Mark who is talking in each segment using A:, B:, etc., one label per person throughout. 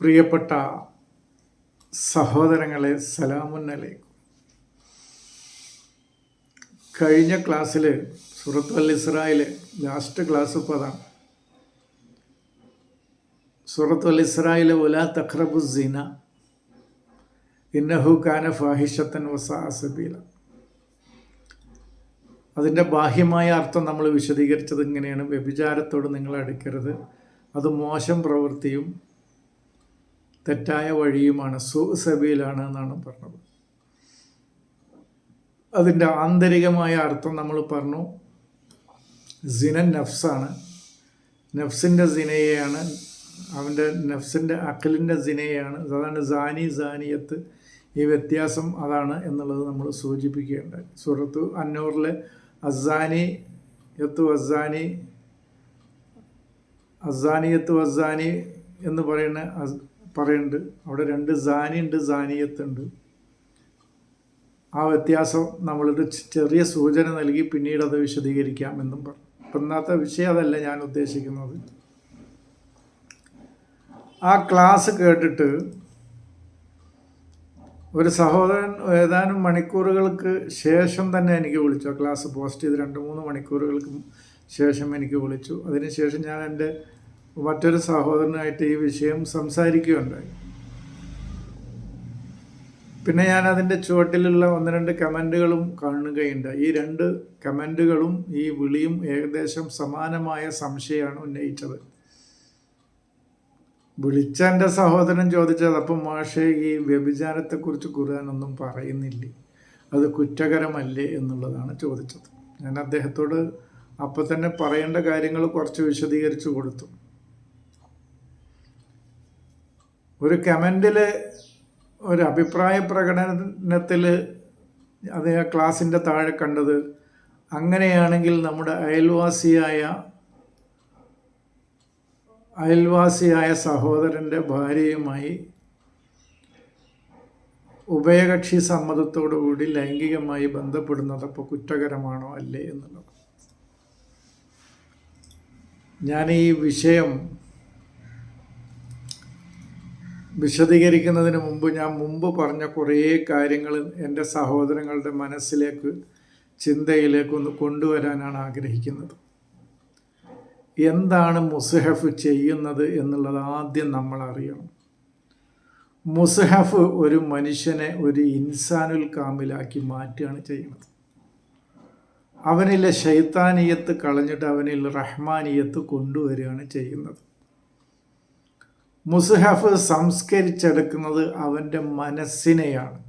A: പ്രിയപ്പെട്ട സഹോദരങ്ങളെ സലാമുന്നലേക്കും. കഴിഞ്ഞ ക്ലാസ്സിൽ സുറത്ത് അൽ ഇസ്രായേൽ ലാസ്റ്റ് ക്ലാസ് ഇപ്പോൾ അതാണ് സുറത്ത് അൽ ഇസ്രായേൽ ഉല തഖ്റബു സിന ഇന്നഹു കാന ഫാഹിഷത്തൻ വസാസബീല അതിന്റെ ബാഹ്യമായ അർത്ഥം നമ്മൾ വിശദീകരിച്ചത് ഇങ്ങനെയാണ്. വ്യഭിചാരത്തോട് നിങ്ങൾ അടുക്കരുത്. അത് മോശം പ്രവൃത്തിയും തെറ്റായ വഴിയുമാണ് സു എന്നാണ് പറഞ്ഞത്. അതിന്റെ ആന്തരികമായ അർത്ഥം നമ്മൾ പറഞ്ഞു സിനൻ നഫ്സാണ്. നഫ്സിന്റെ സിനയെയാണ് അവന്റെ നഫ്സിന്റെ അഖലിന്റെ സിനയാണ് അതാണ് സാനി സാനിയത്ത് ഈ വ്യത്യാസം അതാണ് എന്നുള്ളത് നമ്മൾ സൂചിപ്പിക്കേണ്ടത് സുഹൃത്തു അന്നൂറിലെ അസാനി യത്തു അസാനി അസാനിയത്ത് അസാനി എന്ന് പറയുന്ന പറയുന്നുണ്ട്. അവിടെ രണ്ട് സാനി ഉണ്ട് സാനിയത്ത് ഉണ്ട്. ആ വ്യത്യാസം നമ്മളൊരു ചെറിയ സൂചന നൽകി പിന്നീട് അത് വിശദീകരിക്കാം എന്നും പറഞ്ഞു. അപ്പം ഇന്നത്തെ വിഷയം അതല്ല ഞാൻ ഉദ്ദേശിക്കുന്നത്. ആ ക്ലാസ് കേട്ടിട്ട് ഒരു സഹോദരൻ ഏതാനും മണിക്കൂറുകൾക്ക് ശേഷം തന്നെ എനിക്ക് വിളിച്ചു. ആ ക്ലാസ് പോസ്റ്റ് ചെയ്ത് രണ്ട് മൂന്ന് മണിക്കൂറുകൾക്ക് ശേഷം എനിക്ക് വിളിച്ചു. അതിനുശേഷം ഞാൻ എന്റെ മറ്റൊരു സഹോദരനായിട്ട് ഈ വിഷയം സംസാരിക്കുകയുണ്ടായി. പിന്നെ ഞാൻ അതിന്റെ ചുവട്ടിലുള്ള ഒന്ന് രണ്ട് കമന്റുകളും കാണുകയുണ്ട് ഈ രണ്ട് കമന്റുകളും ഈ വിളിയും ഏകദേശം സമാനമായ സംശയമാണ് ഉന്നയിച്ചത്. വിളിച്ച എന്റെ സഹോദരൻ ചോദിച്ചത് അപ്പം മാഷെ ഈ വ്യഭിചാരത്തെക്കുറിച്ച് ഖുർആാനൊന്നും പറയുന്നില്ലേ? അത് കുറ്റകരമല്ലേ? എന്നുള്ളതാണ് ചോദിച്ചത്. ഞാൻ അദ്ദേഹത്തോട് അപ്പം തന്നെ പറയേണ്ട കാര്യങ്ങൾ കുറച്ച് വിശദീകരിച്ചു കൊടുത്തു. ഒരു കമന്റിൽ ഒരു അഭിപ്രായ പ്രകടനത്തിൽ അത് ആ ക്ലാസ്സിന്റെ താഴെ കണ്ടത് അങ്ങനെയാണെങ്കിൽ നമ്മുടെ അയൽവാസിയായ അയൽവാസിയായ സഹോദരന്റെ ഭാര്യയുമായി ഉഭയകക്ഷി സമ്മതത്തോടുകൂടി ലൈംഗികമായി ബന്ധപ്പെടുന്നത് അപ്പോൾ കുറ്റകരമാണോ അല്ലേ എന്നുള്ളത്. ഞാൻ ഈ വിഷയം വിശദീകരിക്കുന്നതിന് മുമ്പ് ഞാൻ മുമ്പ് പറഞ്ഞ കുറേ കാര്യങ്ങൾ എന്റെ സഹോദരങ്ങളുടെ മനസ്സിലേക്ക് ചിന്തയിലേക്കൊന്ന് കൊണ്ടുവരാനാണ് ആഗ്രഹിക്കുന്നത്. എന്താണ് മുസ്ഹഫ് ചെയ്യുന്നത് എന്നുള്ളത് ആദ്യം നമ്മൾ അറിയണം. മുസ്ഹഫ് ഒരു മനുഷ്യനെ ഒരു ഇൻസാനുൽ കാമിലാക്കി മാറ്റുകയാണ് ചെയ്യുന്നത്. അവനിലെ ശൈത്താനീയത്ത് കളഞ്ഞിട്ട് അവനിൽ റഹ്മാനീയത്ത് കൊണ്ടുവരികയാണ് ചെയ്യുന്നത്. മുസ്ഹഫ് സംസ്കരിച്ചെടുക്കുന്നത് അവന്റെ മനസ്സിനെയാണ്.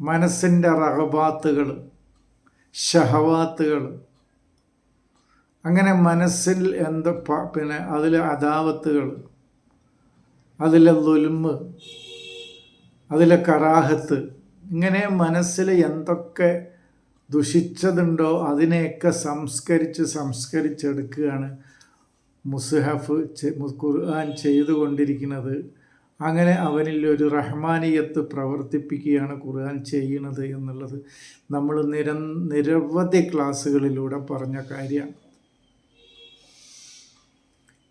A: മനസ്സിന്റെ റഹബാത്തുകൾ ഷഹവാത്തുകൾ. അങ്ങനെ മനസ്സിൽ എന്താ പിന്നെ അതിലെ അദാവത്തുകൾ അതിലെ ദുൽമ് അതിലെ കറാഹത്ത്. ഇങ്ങനെ മനസ്സിൽ എന്തൊക്കെ ദുഷിച്ചതുണ്ടോ അതിനെയൊക്കെ സംസ്കരിച്ച് സംസ്കരിച്ചെടുക്കുകയാണ് മുസ്ഹഫ് ഖുർആൻ ചെയ്തുകൊണ്ടിരിക്കുന്നത്. അങ്ങനെ അവനിൽ ഒരു റഹ്മാനിയത്ത് പ്രവർത്തിപ്പിക്കുകയാണ് ഖുർആൻ ചെയ്യുന്നത് എന്നുള്ളത്. നമ്മൾ നിര നിരവധി ക്ലാസ്സുകളിലൂടെ പറഞ്ഞ കാര്യമാണ്.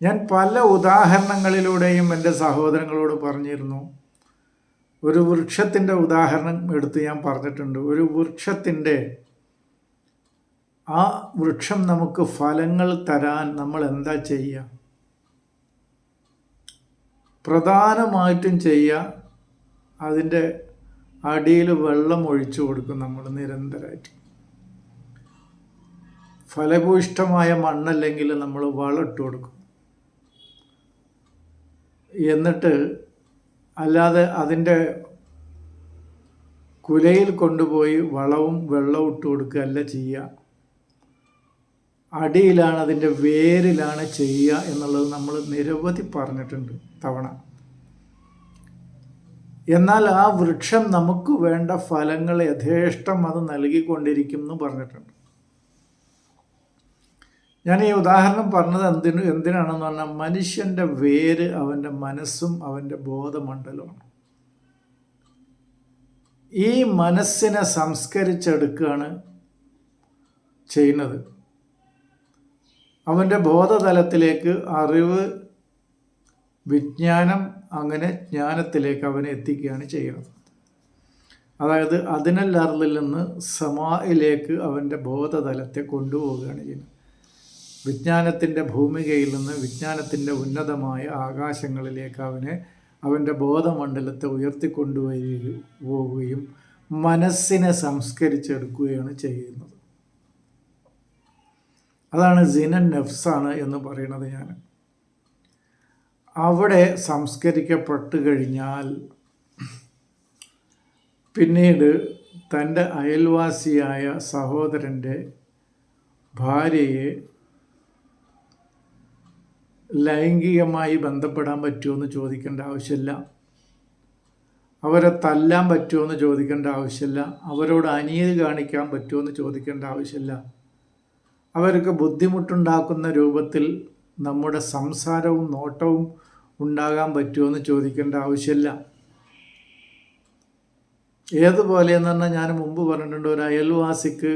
A: ഞാൻ പല ഉദാഹരണങ്ങളിലൂടെയും എന്റെ സഹോദരങ്ങളോട് പറഞ്ഞിരുന്നു. ഒരു വൃക്ഷത്തിന്റെ ഉദാഹരണം എടുത്ത് ഞാൻ പറഞ്ഞിട്ടുണ്ട്. ഒരു വൃക്ഷത്തിന്റെ ആ വൃക്ഷം നമുക്ക് ഫലങ്ങൾ തരാൻ നമ്മൾ എന്താ ചെയ്യുക പ്രധാനമായിട്ടും ചെയ്യുക അതിന്റെ അടിയിൽ വെള്ളം ഒഴിച്ചു കൊടുക്കും നമ്മൾ നിരന്തരമായിട്ട് ഫലഭൂയിഷ്ടമായ മണ്ണല്ലെങ്കിൽ നമ്മൾ വളമിട്ട് കൊടുക്കും. എന്നിട്ട് അല്ലാതെ അതിന്റെ കുലയിൽ കൊണ്ടുപോയി വളവും വെള്ളവും ഇട്ട് കൊടുക്കുകയല്ല ചെയ്യുക അടിയിലാണ് അതിന്റെ വേരിലാണ് ചെയ്യുക എന്നുള്ളത് നമ്മൾ നിരവധി പറഞ്ഞിട്ടുണ്ട് തവണ. എന്നാൽ ആ വൃക്ഷം നമുക്ക് വേണ്ട ഫലങ്ങൾ യഥേഷ്ടം അത് നൽകിക്കൊണ്ടിരിക്കും എന്ന് പറഞ്ഞിട്ടുണ്ട്. ഞാൻ ഈ ഉദാഹരണം പറഞ്ഞത് എന്തിനു എന്തിനാണെന്ന് പറഞ്ഞാൽ മനുഷ്യന്റെ വേര് അവന്റെ മനസ്സും അവന്റെ ബോധമണ്ഡലമാണ് ഈ മനസ്സിനെ സംസ്കരിച്ചെടുക്കുകയാണ് ചെയ്യുന്നത്. അവന്റെ ബോധതലത്തിലേക്ക് അറിവ് വിജ്ഞാനം അങ്ങനെ ജ്ഞാനത്തിലേക്ക് അവനെ എത്തിക്കുകയാണ് ചെയ്യുന്നത്. അതായത് അതിനൽ നിന്ന് സമായിലേക്ക് അവന്റെ ബോധതലത്തെ കൊണ്ടുപോവുകയാണ് ചെയ്യുന്നത്. വിജ്ഞാനത്തിന്റെ ഭൂമികയിൽ നിന്ന് വിജ്ഞാനത്തിന്റെ ഉന്നതമായ ആകാശങ്ങളിലേക്ക് അവനെ അവന്റെ ബോധമണ്ഡലത്തെ ഉയർത്തിക്കൊണ്ടുവരിക പോവുകയും മനസ്സിനെ സംസ്കരിച്ചെടുക്കുകയാണ് ചെയ്യുന്നത്. അതാണ് സിനൻ നഫ്സാണ് എന്ന് പറയുന്നത് ഞാൻ. അവിടെ സംസ്കരിക്കപ്പെട്ട് കഴിഞ്ഞാൽ പിന്നീട് തന്റെ അയൽവാസിയായ സഹോദരന്റെ ഭാര്യയെ ലൈംഗികമായി ബന്ധപ്പെടാൻ പറ്റുമെന്ന് ചോദിക്കേണ്ട ആവശ്യമില്ല. അവരെ തല്ലാൻ പറ്റുമെന്ന് ചോദിക്കേണ്ട ആവശ്യമില്ല. അവരോട് അനീതി കാണിക്കാൻ പറ്റുമെന്ന് ചോദിക്കേണ്ട ആവശ്യമില്ല. അവർക്ക് ബുദ്ധിമുട്ടുണ്ടാക്കുന്ന രൂപത്തിൽ നമ്മുടെ സംസാരവും നോട്ടവും ഉണ്ടാകാൻ പറ്റുമെന്ന് ചോദിക്കേണ്ട ആവശ്യമില്ല. ഏതുപോലെയെന്ന് പറഞ്ഞാൽ ഞാൻ മുമ്പ് പറഞ്ഞിട്ടുണ്ട് ഒരു അയൽവാസിക്ക്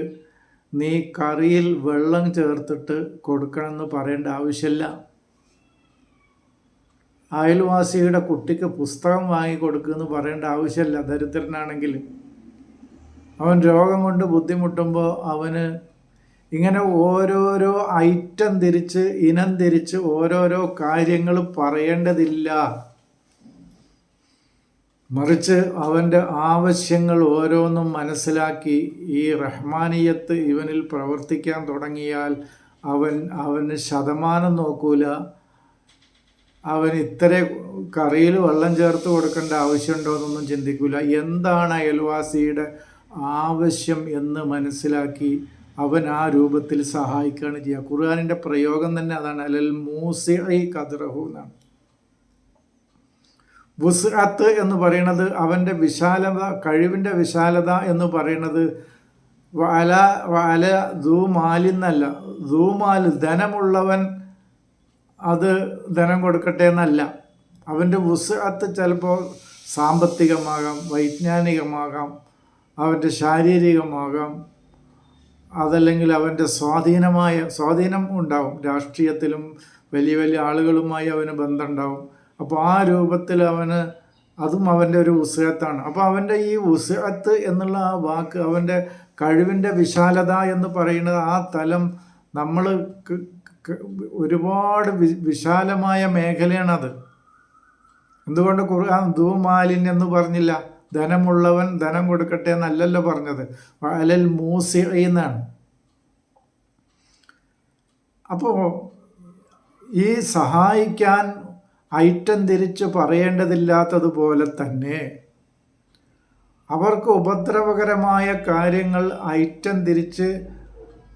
A: നീ കറിയിൽ വെള്ളം ചേർത്തിട്ട് കൊടുക്കണമെന്ന് പറയേണ്ട ആവശ്യമില്ല. അയൽവാസിയുടെ കുട്ടിക്ക് പുസ്തകം വാങ്ങി കൊടുക്കുമെന്ന് പറയേണ്ട ആവശ്യമില്ല ദരിദ്രനാണെങ്കിൽ. അവൻ രോഗം കൊണ്ട് ബുദ്ധിമുട്ടുമ്പോൾ അവന് ഇങ്ങനെ ഓരോരോ ഐറ്റം തിരിച്ച് ഇനം തിരിച്ച് ഓരോരോ കാര്യങ്ങൾ പറയേണ്ടതില്ല. മറിച്ച് അവന്റെ ആവശ്യങ്ങൾ ഓരോന്നും മനസ്സിലാക്കി ഈ റഹ്മാനിയത്ത് ഇവനിൽ പ്രവർത്തിക്കാൻ തുടങ്ങിയാൽ അവൻ അവന് ശതമാനം നോക്കൂല. അവൻ ഇത്ര കറിയിൽ വെള്ളം ചേർത്ത് കൊടുക്കേണ്ട ആവശ്യമുണ്ടോ എന്നൊന്നും ചിന്തിക്കില്ല എന്താണ് അയൽവാസിയുടെ ആവശ്യം എന്ന് മനസ്സിലാക്കി അവൻ ആ രൂപത്തിൽ സഹായിക്കുകയാണ് ചെയ്യുക. ഖുർആാനിന്റെ പ്രയോഗം തന്നെ അതാണ്. അലൽ മൂസി കതിറഹു എന്നാണ്. വുസ്അത്ത് എന്ന് പറയുന്നത് അവന്റെ വിശാലത കഴിവിന്റെ വിശാലത എന്ന് പറയുന്നത് വല വല ദൂമാലിന്നല്ല ദൂമാൽ ധനമുള്ളവൻ അത് ധനം കൊടുക്കട്ടെ എന്നല്ല. അവന്റെ വുസ്അത്ത് ചിലപ്പോൾ സാമ്പത്തികമാകാം വൈജ്ഞാനികമാകാം അവന്റെ ശാരീരികമാകാം അതല്ലെങ്കിൽ അവന്റെ സ്വാധീനമായ സ്വാധീനം ഉണ്ടാവും. രാഷ്ട്രീയത്തിലും വലിയ വലിയ ആളുകളുമായി അവന് ബന്ധമുണ്ടാവും. അപ്പോൾ ആ രൂപത്തിൽ അവന് അതും അവന്റെ ഒരു ഉസഹത്താണ്. അപ്പോൾ അവന്റെ ഈ ഉസഹത്ത് എന്നുള്ള ആ വാക്ക് അവന്റെ കഴിവിന്റെ വിശാലത എന്ന് പറയുന്നത് ആ തലം നമ്മൾ ഒരുപാട് വിശാലമായ മേഖലയാണത്. എന്തുകൊണ്ട് ഖുർആൻ ദൂമാലിൻ എന്ന് പറഞ്ഞില്ല? ധനമുള്ളവൻ ധനം കൊടുക്കട്ടെ എന്നല്ലല്ലോ പറഞ്ഞത്. അലൽ മൂസി എന്നാണ് അപ്പോൾ ഈ സഹായിക്കാൻ ഐറ്റം തിരിച്ച് പറയേണ്ടതില്ലാത്തതുപോലെ തന്നെ അവർക്ക് ഉപദ്രവകരമായ കാര്യങ്ങൾ ഐറ്റം തിരിച്ച്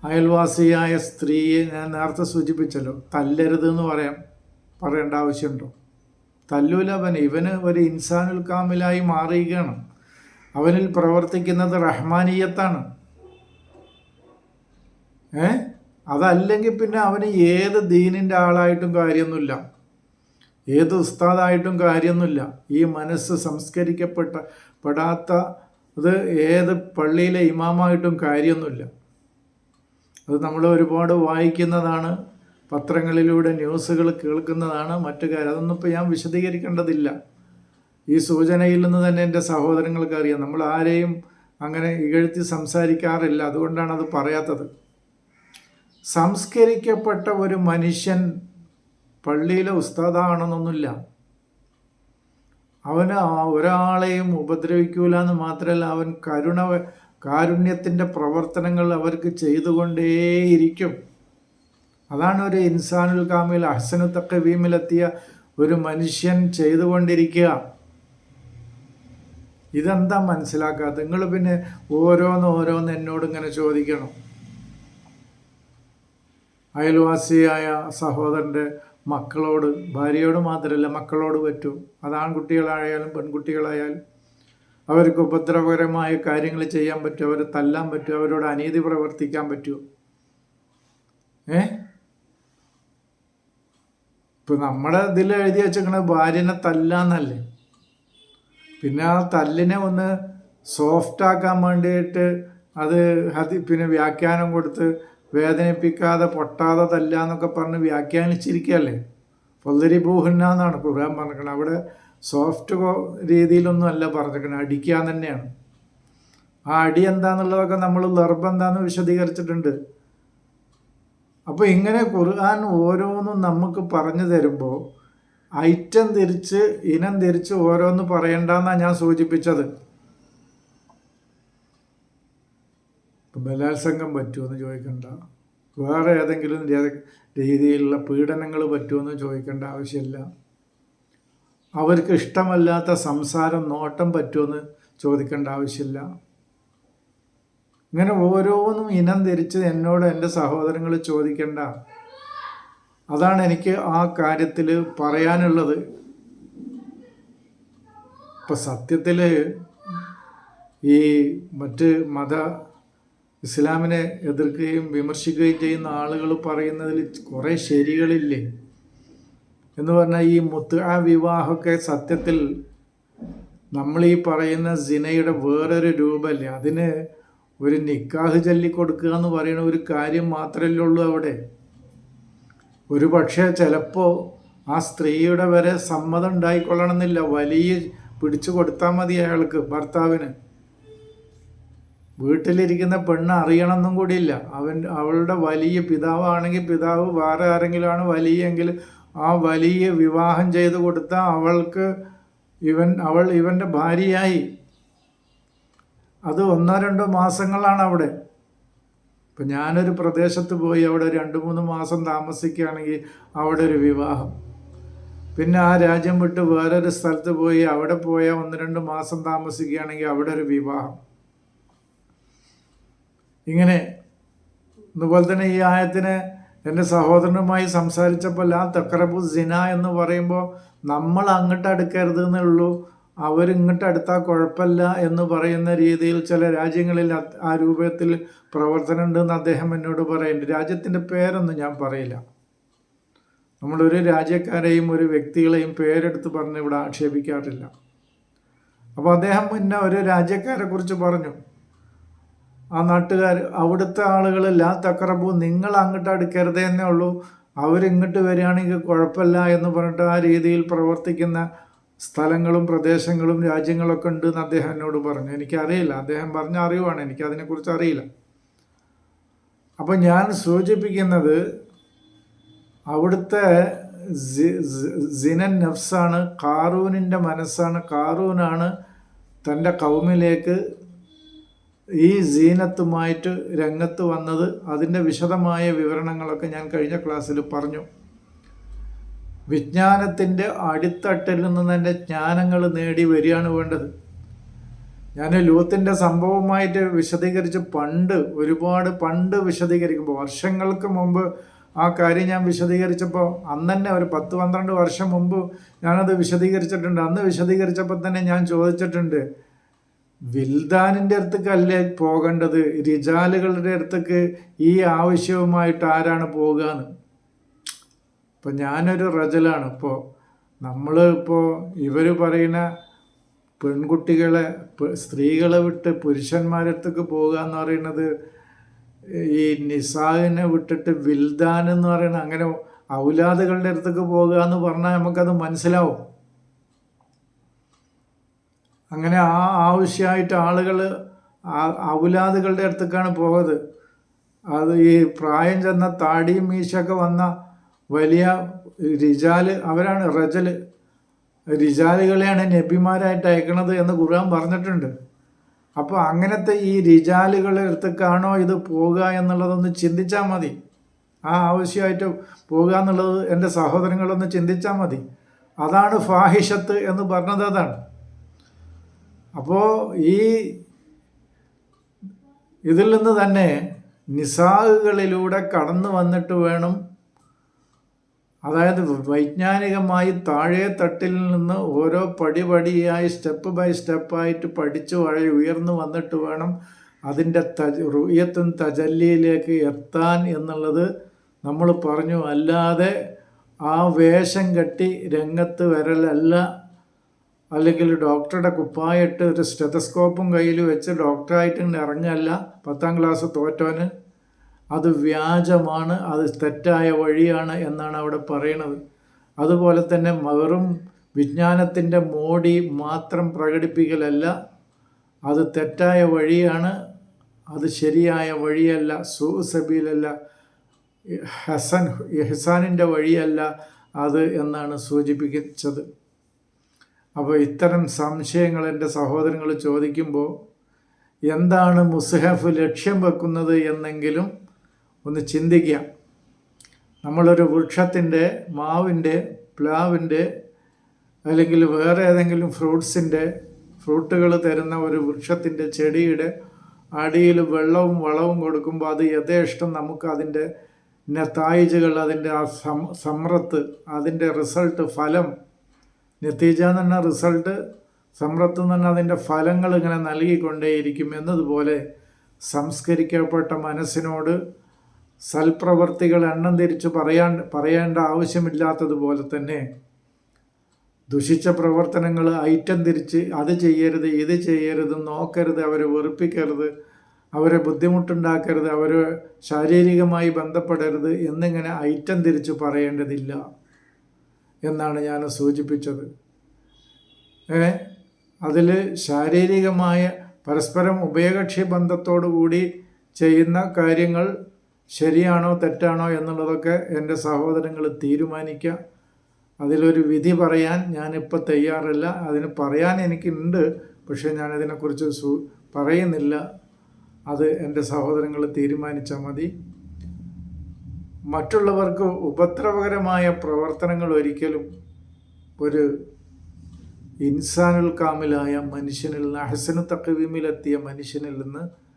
A: അയൽവാസിയായ സ്ത്രീയെ ഞാൻ നേരത്തെ സൂചിപ്പിച്ചല്ലോ. തല്ലരുത് എന്ന് പറയാം പറയേണ്ട ആവശ്യമുണ്ടോ? തല്ലൂല അവൻ ഇവന് ഒരു ഇൻസാനുൽ കാമിലായി മാറുകയാണ്. അവനിൽ പ്രവർത്തിക്കുന്നത് റഹ്മാനീയത്താണ്. ഏ? അതല്ലെങ്കിൽ പിന്നെ അവന് ഏത് ദീനിന്റെ ആളായിട്ടും കാര്യമൊന്നുമില്ല. ഏത് ഉസ്താദായിട്ടും കാര്യമൊന്നുമില്ല. ഈ മനസ്സ് സംസ്കരിക്കപ്പെട്ട പെടാത്ത അത് ഏത് പള്ളിയിലെ ഇമാമായിട്ടും കാര്യമൊന്നുമില്ല. അത് നമ്മൾ ഒരുപാട് വായിക്കുന്നതാണ്. പത്രങ്ങളിലൂടെ ന്യൂസുകൾ കേൾക്കുന്നതാണ് മറ്റു കാര്യം. അതൊന്നും ഇപ്പോൾ ഞാൻ വിശദീകരിക്കേണ്ടതില്ല. ഈ സൂചനയിൽ നിന്ന് തന്നെ എന്റെ സഹോദരങ്ങൾക്ക് അറിയാം. നമ്മൾ ആരെയും അങ്ങനെ ഇകഴ്ത്തി സംസാരിക്കാറില്ല. അതുകൊണ്ടാണ് അത് പറയാത്തത്. സംസ്കരിക്കപ്പെട്ട ഒരു മനുഷ്യൻ പള്ളിയിലെ ഉസ്താദാണെന്നൊന്നുമില്ല. അവന് ഒരാളെയും ഉപദ്രവിക്കൂല എന്ന് മാത്രമല്ല അവൻ കരുണ കാരുണ്യത്തിന്റെ പ്രവർത്തനങ്ങൾ അവർക്ക് ചെയ്തുകൊണ്ടേയിരിക്കും. അതാണ് ഒരു ഇൻസാനുൽ കാമിൽ അഹ്സനു തക്കവീമിലെത്തിയ ഒരു മനുഷ്യൻ ചെയ്തുകൊണ്ടിരിക്കുക. ഇതെന്താ മനസ്സിലാക്കാത്ത? നിങ്ങൾ പിന്നെ ഓരോന്ന് ഓരോന്ന് എന്നോട് ഇങ്ങനെ ചോദിക്കണം. അയൽവാസിയായ സഹോദരന്റെ മക്കളോട് ഭാര്യയോട് മാത്രമല്ല മക്കളോട് പറ്റൂ. അത് ആൺകുട്ടികളായാലും പെൺകുട്ടികളായാലും അവർക്ക് ഉപദ്രവകരമായ കാര്യങ്ങൾ ചെയ്യാൻ പറ്റും അവരെ തല്ലാൻ പറ്റും അവരോട് അനീതി പ്രവർത്തിക്കാൻ പറ്റുമോ ഏ? ഇപ്പൊ നമ്മുടെ ഇതിൽ എഴുതി വെച്ചേക്കണത് ഭാര്യനെ തല്ലാന്നല്ലേ? പിന്നെ ആ തല്ലിനെ ഒന്ന് സോഫ്റ്റ് ആക്കാൻ വേണ്ടിയിട്ട് അത് ഹതി പിന്നെ വ്യാഖ്യാനം കൊടുത്ത് വേദനിപ്പിക്കാതെ പൊട്ടാതെ തല്ല എന്നൊക്കെ പറഞ്ഞ് വ്യാഖ്യാനിച്ചിരിക്കുകയല്ലേ പൊല്ലരിബൂഹന്ന എന്നാണ് ഖുർആൻ പറഞ്ഞിരിക്കുന്നത് അവിടെ സോഫ്റ്റ് രീതിയിലൊന്നും അല്ല പറഞ്ഞിരിക്കുന്നത് അടിക്കാൻ തന്നെയാണ്. ആ അടി എന്താന്നുള്ളതൊക്കെ നമ്മൾ ലർബ് എന്താന്ന് വിശദീകരിച്ചിട്ടുണ്ട്. അപ്പോൾ ഇങ്ങനെ ഖുർആൻ ഓരോന്നും നമുക്ക് പറഞ്ഞു തരുമ്പോൾ ഐറ്റം തിരിച്ച് ഇനം തിരിച്ച് ഓരോന്ന് പറയണ്ടെന്നാണ് ഞാൻ സൂചിപ്പിച്ചത്. ബലാത്സംഗം പറ്റുമെന്ന് ചോദിക്കണ്ട. വേറെ ഏതെങ്കിലും രീതിയിലുള്ള പീഡനങ്ങൾ പറ്റുമെന്ന് ചോദിക്കേണ്ട ആവശ്യമില്ല അവർക്ക് ഇഷ്ടമല്ലാത്ത സംസാരം നോട്ടം പറ്റുമെന്ന് ചോദിക്കേണ്ട ആവശ്യമില്ല ഇങ്ങനെ ഓരോന്നും ഇനം തിരിച്ച് എന്നോട് എന്റെ സഹോദരങ്ങൾ ചോദിക്കേണ്ട. അതാണ് എനിക്ക് ആ കാര്യത്തിൽ പറയാനുള്ളത്. ഇപ്പം സത്യത്തിൽ ഈ മറ്റ് മത ഇസ്ലാമിനെ എതിർക്കുകയും വിമർശിക്കുകയും ചെയ്യുന്ന ആളുകൾ പറയുന്നതിൽ കുറേ ശരികളില്ലേ? എന്ന് പറഞ്ഞാൽ ഈ മുത്ത് ആ വിവാഹമൊക്കെ സത്യത്തിൽ നമ്മൾ ഈ പറയുന്ന സിനയുടെ വേറൊരു രൂപമല്ലേ? അതിന് ഒരു നിക്കാഹ് ചൊല്ലിക്കൊടുക്കുക എന്ന് പറയുന്ന ഒരു കാര്യം മാത്രമല്ലേ ഉള്ളൂ അവിടെ. ഒരു പക്ഷേ ചിലപ്പോൾ ആ സ്ത്രീയുടെ വരെ സമ്മതം ഉണ്ടായിക്കൊള്ളണമെന്നില്ല. വലിയ പിടിച്ചു കൊടുത്താൽ മതി അയാൾക്ക് ഭർത്താവിന്. വീട്ടിലിരിക്കുന്ന പെണ്ണ് അറിയണമെന്നും കൂടിയില്ല. അവൻ അവളുടെ വലിയ പിതാവാണെങ്കിൽ പിതാവ് വേറെ ആരെങ്കിലുമാണ് വലിയെങ്കിൽ ആ വലിയ വിവാഹം ചെയ്ത് കൊടുത്താൽ അവൾക്ക് ഇവൻ അവൾ ഇവന്റെ ഭാര്യയായി. അത് ഒന്നോ രണ്ടോ മാസങ്ങളാണ് അവിടെ. ഇപ്പം ഞാനൊരു പ്രദേശത്ത് പോയി അവിടെ രണ്ട് മൂന്ന് മാസം താമസിക്കുകയാണെങ്കിൽ അവിടെ ഒരു വിവാഹം. പിന്നെ ആ രാജ്യം വിട്ട് വേറൊരു സ്ഥലത്ത് പോയി അവിടെ പോയ ഒന്ന് രണ്ട് മാസം താമസിക്കുകയാണെങ്കിൽ അവിടെ ഒരു വിവാഹം. ഇങ്ങനെ അതുപോലെ തന്നെ ഈ ആയത്തിന് എന്റെ സഹോദരനുമായി സംസാരിച്ചപ്പോൾ ലാ തക്രബു സിന എന്ന് പറയുമ്പോൾ നമ്മൾ അങ്ങോട്ട് അടുക്കരുത് എന്നുള്ളൂ അവരിങ്ങോട്ട് അടുത്താൽ കുഴപ്പമില്ല എന്ന് പറയുന്ന രീതിയിൽ ചില രാജ്യങ്ങളിൽ ആ രൂപത്തിൽ പ്രവർത്തനം ഉണ്ടെന്ന് അദ്ദേഹം എന്നോട് പറയുന്നുണ്ട്. രാജ്യത്തിന്റെ പേരൊന്നും ഞാൻ പറയില്ല. നമ്മളൊരു രാജ്യക്കാരെയും ഒരു വ്യക്തികളെയും പേരെടുത്ത് പറഞ്ഞ് ഇവിടെ ആക്ഷേപിക്കാറില്ല. അപ്പോൾ അദ്ദേഹം പിന്നെ ഒരു രാജ്യക്കാരെ കുറിച്ച് പറഞ്ഞു. ആ നാട്ടുകാർ അവിടുത്തെ ആളുകൾ ലാ നിങ്ങൾ അങ്ങോട്ട് അടുക്കരുതേ എന്നേ ഉള്ളൂ. അവരിങ്ങോട്ട് വരികയാണെങ്കിൽ കുഴപ്പമില്ല എന്ന് പറഞ്ഞിട്ട് ആ രീതിയിൽ പ്രവർത്തിക്കുന്ന സ്ഥലങ്ങളും പ്രദേശങ്ങളും രാജ്യങ്ങളൊക്കെ ഉണ്ട് എന്ന് അദ്ദേഹം എന്നോട് പറഞ്ഞു. എനിക്കറിയില്ല. അദ്ദേഹം പറഞ്ഞ അറിവാണ്. എനിക്ക് അതിനെക്കുറിച്ച് അറിയില്ല. അപ്പം ഞാൻ സൂചിപ്പിക്കുന്നത് അവിടുത്തെ സിനൻ നഫ്സാണ് കാറൂനിന്റെ മനസ്സാണ്. കാറൂനാണ് തന്റെ കൗമിലേക്ക് ഈ സീനത്തുമായിട്ട് രംഗത്ത് വന്നത്. അതിന്റെ വിശദമായ വിവരണങ്ങളൊക്കെ ഞാൻ കഴിഞ്ഞ ക്ലാസ്സിൽ പറഞ്ഞു. വിജ്ഞാനത്തിന്റെ അടിത്തട്ടിൽ നിന്ന് തന്നെ ജ്ഞാനങ്ങൾ നേടി വരികയാണ് വേണ്ടത്. ഞാൻ ലൂത്തിന്റെ സംഭവമായിട്ട് വിശദീകരിച്ച് പണ്ട് ഒരുപാട് പണ്ട് വിശദീകരിക്കുമ്പോൾ വർഷങ്ങൾക്ക് മുമ്പ് ആ കാര്യം ഞാൻ വിശദീകരിച്ചപ്പോൾ അന്ന് തന്നെ ഒരു പത്ത് പന്ത്രണ്ട് വർഷം മുമ്പ് ഞാനത് വിശദീകരിച്ചിട്ടുണ്ട്. അന്ന് വിശദീകരിച്ചപ്പോൾ തന്നെ ഞാൻ ചോദിച്ചിട്ടുണ്ട് വിൽദാനിന്റെ അടുത്തേക്കല്ലേ പോകേണ്ടത്? റിജാലുകളുടെ അടുത്തേക്ക് ഈ ആവശ്യവുമായിട്ട് ആരാണ് പോകുക ഇപ്പം ഞാനൊരു റജലാണ്. ഇപ്പോൾ നമ്മൾ ഇപ്പോൾ ഇവർ പറയുന്ന പെൺകുട്ടികളെ സ്ത്രീകളെ വിട്ട് പുരുഷന്മാരുടെ അടുത്തേക്ക് പോകുക എന്ന് പറയുന്നത് ഈ നിസാഹിനെ വിട്ടിട്ട് വിൽദാൻ എന്ന് പറയുന്ന അങ്ങനെ ഔലാദുകളുടെ അടുത്തേക്ക് പോകുക എന്ന് പറഞ്ഞാൽ നമുക്കത് മനസ്സിലാവും. അങ്ങനെ ആ ആവശ്യമായിട്ട് ആളുകൾ ഔലാദുകളുടെ അടുത്തേക്കാണ് പോകുന്നത് അത് ഈ പ്രായം ചെന്ന താടിയും മീശൊക്കെ വന്ന വലിയ റിജാൽ അവരാണ് റജൽ. റിജാലുകളെയാണ് നബിമാരായിട്ട് അയക്കണത് എന്ന് ഖുർആൻ പറഞ്ഞിട്ടുണ്ട്. അപ്പോൾ അങ്ങനത്തെ ഈ റിജാലുകളുടെ അടുത്തേക്കാണോ ഇത് പോകുക എന്നുള്ളതൊന്ന് ചിന്തിച്ചാൽ മതി. ആ ആവശ്യമായിട്ട് പോകുക എന്നുള്ളത് എന്റെ സഹോദരങ്ങളൊന്ന് ചിന്തിച്ചാൽ മതി. അതാണ് ഫാഹിഷത്ത് എന്ന് പറഞ്ഞത് അതാണ്. അപ്പോൾ ഈ ഇതിൽ നിന്ന് തന്നെ നിസാഹുകളിലൂടെ കടന്നു വന്നിട്ട് വേണം അതായത് വൈജ്ഞാനികമായി താഴെ തട്ടിൽ നിന്ന് ഓരോ പടിപടിയായി സ്റ്റെപ്പ് ബൈ സ്റ്റെപ്പായിട്ട് പഠിച്ചു വഴി ഉയർന്നു വന്നിട്ട് വേണം അതിന്റെ തജ റുയത്തും തജല്ലിയിലേക്ക് എത്താൻ എന്നുള്ളത് നമ്മൾ പറഞ്ഞു. അല്ലാതെ ആ വേഷം കെട്ടി രംഗത്ത് വരലല്ല. അല്ലെങ്കിൽ ഡോക്ടറുടെ കുപ്പായിട്ട് ഒരു സ്റ്റെതസ്കോപ്പും കയ്യിൽ വെച്ച് ഡോക്ടറായിട്ട് ഇറങ്ങല്ല. പത്താം ക്ലാസ് തോറ്റോന് അത് വ്യാജമാണ് അത് തെറ്റായ വഴിയാണ് എന്നാണ് അവിടെ പറയണത്. അതുപോലെ തന്നെ വെറും വിജ്ഞാനത്തിന്റെ മോടി മാത്രം പ്രകടിപ്പിക്കലല്ല അത് തെറ്റായ വഴിയാണ് അത് ശരിയായ വഴിയല്ല സുസബീലല്ല ഹസൻ ഇഹ്സാനിന്റെ വഴിയല്ല അത് എന്നാണ് സൂചിപ്പിച്ചത്. അപ്പോൾ ഇത്തരം സംശയങ്ങൾ എന്റെ സഹോദരങ്ങൾ ചോദിക്കുമ്പോൾ എന്താണ് മുസ്ഹഫ് ലക്ഷ്യം വെക്കുന്നത് എന്നെങ്കിലും ഒന്ന് ചിന്തിക്കുക. നമ്മളൊരു വൃക്ഷത്തിന്റെ മാവിന്റെ പ്ലാവിന്റെ അല്ലെങ്കിൽ വേറെ ഏതെങ്കിലും ഫ്രൂട്ട്സിന്റെ ഫ്രൂട്ടുകൾ തരുന്ന ഒരു വൃക്ഷത്തിന്റെ ചെടിയുടെ അടിയിൽ വെള്ളവും വളവും കൊടുക്കുമ്പോൾ അത് യഥേഷ്ടം നമുക്ക് അതിന്റെ നെത്തായിജുകൾ അതിന്റെ ആ സം സമ്രത്ത് അതിന്റെ റിസൾട്ട് ഫലം നത്തീജ എന്ന് പറഞ്ഞ റിസൾട്ട് സമ്രത്ത് എന്ന് പറഞ്ഞാൽ അതിന്റെ ഫലങ്ങൾ ഇങ്ങനെ നൽകിക്കൊണ്ടേയിരിക്കും എന്നതുപോലെ സംസ്കരിക്കപ്പെട്ട മനസ്സിനോട് സൽപ്രവർത്തികൾ എണ്ണം തിരിച്ച് പറയാൻ പറയേണ്ട ആവശ്യമില്ലാത്തതുപോലെ തന്നെ ദുഷിച്ച പ്രവർത്തനങ്ങൾ ഐറ്റം തിരിച്ച് അത് ചെയ്യരുത് ഇത് ചെയ്യരുത് നോക്കരുത് അവരെ വെറുപ്പിക്കരുത് അവരെ ബുദ്ധിമുട്ടുണ്ടാക്കരുത് അവരെ ശാരീരികമായി ബന്ധപ്പെടരുത് എന്നിങ്ങനെ ഐറ്റം തിരിച്ച് പറയേണ്ടതില്ല എന്നാണ് ഞാൻ സൂചിപ്പിച്ചത്. ഏ? അതിൽ ശാരീരികമായ പരസ്പരം ഉഭയകക്ഷി ബന്ധത്തോടു കൂടി ചെയ്യുന്ന കാര്യങ്ങൾ ശരിയാണോ തെറ്റാണോ എന്നുള്ളതൊക്കെ എന്റെ സഹോദരങ്ങൾ തീരുമാനിക്കുക. അതിലൊരു വിധി പറയാൻ ഞാനിപ്പോൾ തയ്യാറല്ല. അതിന് പറയാൻ എനിക്കുണ്ട്. പക്ഷേ ഞാനതിനെക്കുറിച്ച് സു പറയുന്നില്ല. അത് എന്റെ സഹോദരങ്ങൾ തീരുമാനിച്ചാൽ മതി. മറ്റുള്ളവർക്ക് ഉപദ്രവകരമായ പ്രവർത്തനങ്ങൾ ഒരിക്കലും ഒരു ഇൻസാനുൽ കാമിലായ മനുഷ്യനിൽ നിന്ന് അഹസനു തക്കവീമിലെത്തിയ മനുഷ്യനിൽ നിന്ന്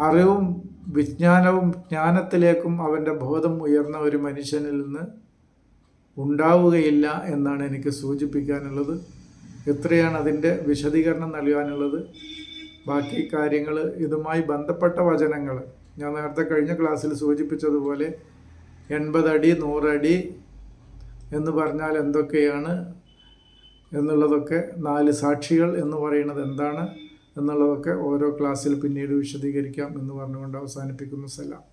A: അറിവും വിജ്ഞാനവും ജ്ഞാനത്തിലേക്കും അവന്റെ ബോധം ഉയർന്ന ഒരു മനുഷ്യനിൽ നിന്ന് ഉണ്ടാവുകയില്ല എന്നാണ് എനിക്ക് സൂചിപ്പിക്കാനുള്ളത്. എത്രയാണ് അതിന്റെ വിശദീകരണം നൽകാനുള്ളത്? ബാക്കി കാര്യങ്ങൾ ഇതുമായി ബന്ധപ്പെട്ട വചനങ്ങൾ. ഞാൻ നേരത്തെ കഴിഞ്ഞ ക്ലാസ്സിൽ സൂചിപ്പിച്ചതുപോലെ എൺപതടി നൂറടി എന്ന് പറഞ്ഞാൽ എന്തൊക്കെയാണ്? എന്നുള്ളതൊക്കെ നാല് സാക്ഷികൾ എന്ന് പറയുന്നത് എന്താണ്? എന്നുള്ളതൊക്കെ ഓരോ ക്ലാസ്സിൽ പിന്നീട് വിശദീകരിക്കാം എന്ന് പറഞ്ഞുകൊണ്ട് അവസാനിപ്പിക്കുന്ന. സലാം.